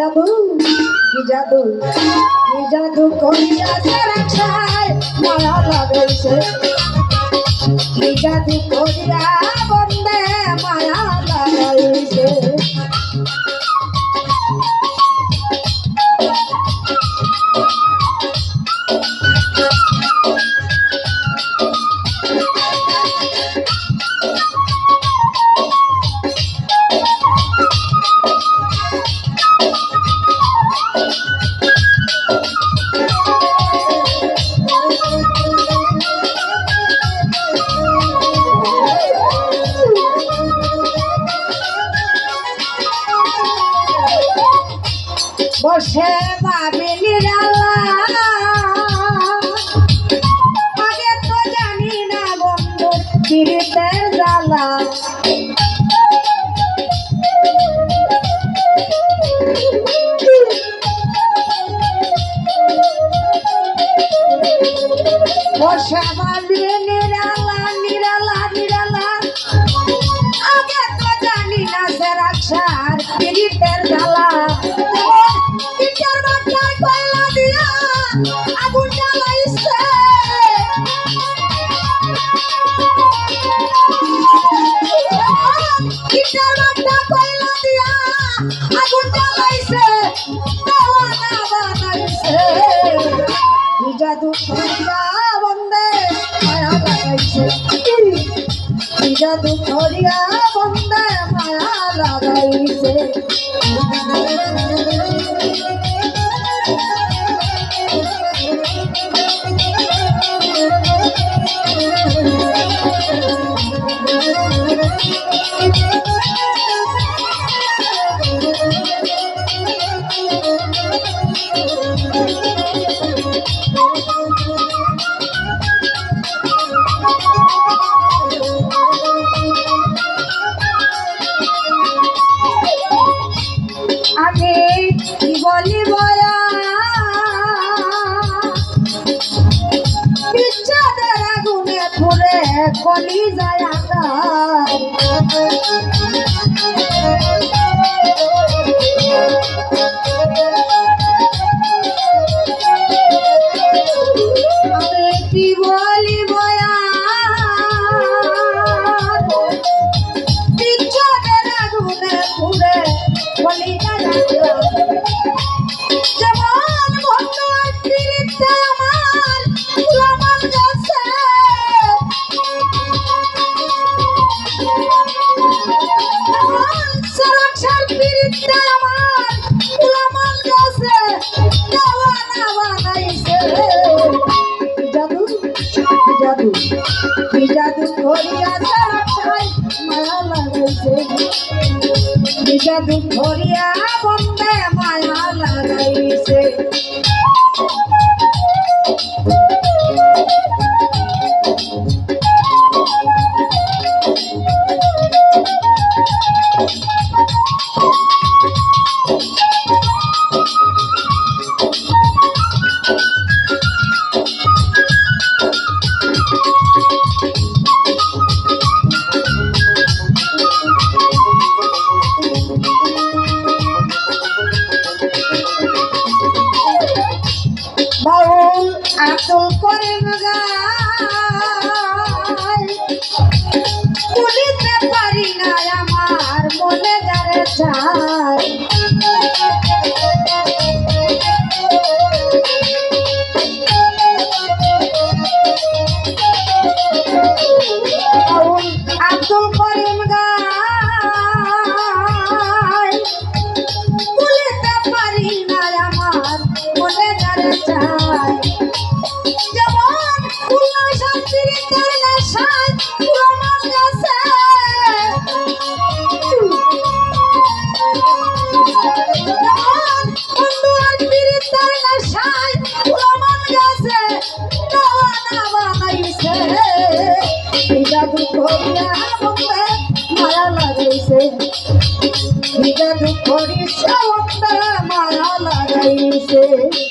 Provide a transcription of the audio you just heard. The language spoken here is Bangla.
জাদু কি জাদু কি জাদু করিয়া রাখায় মায়া লাগাইছে কি জাদু করিয়া বসে বাবিলির আল্লাহ আগে তো জানি না বন্ধু পীড়িতের জ্বালা। বসে ইটার বাটা কয়লা দিয়া আগুন জ্বালাইছে দেওয়ানা পুরে কলি যায় আকার। জাদু কি জাদু করিয়া মায়া লাগাইছে কি জাদু করিয়া আচল করে বাজার লাগাইছে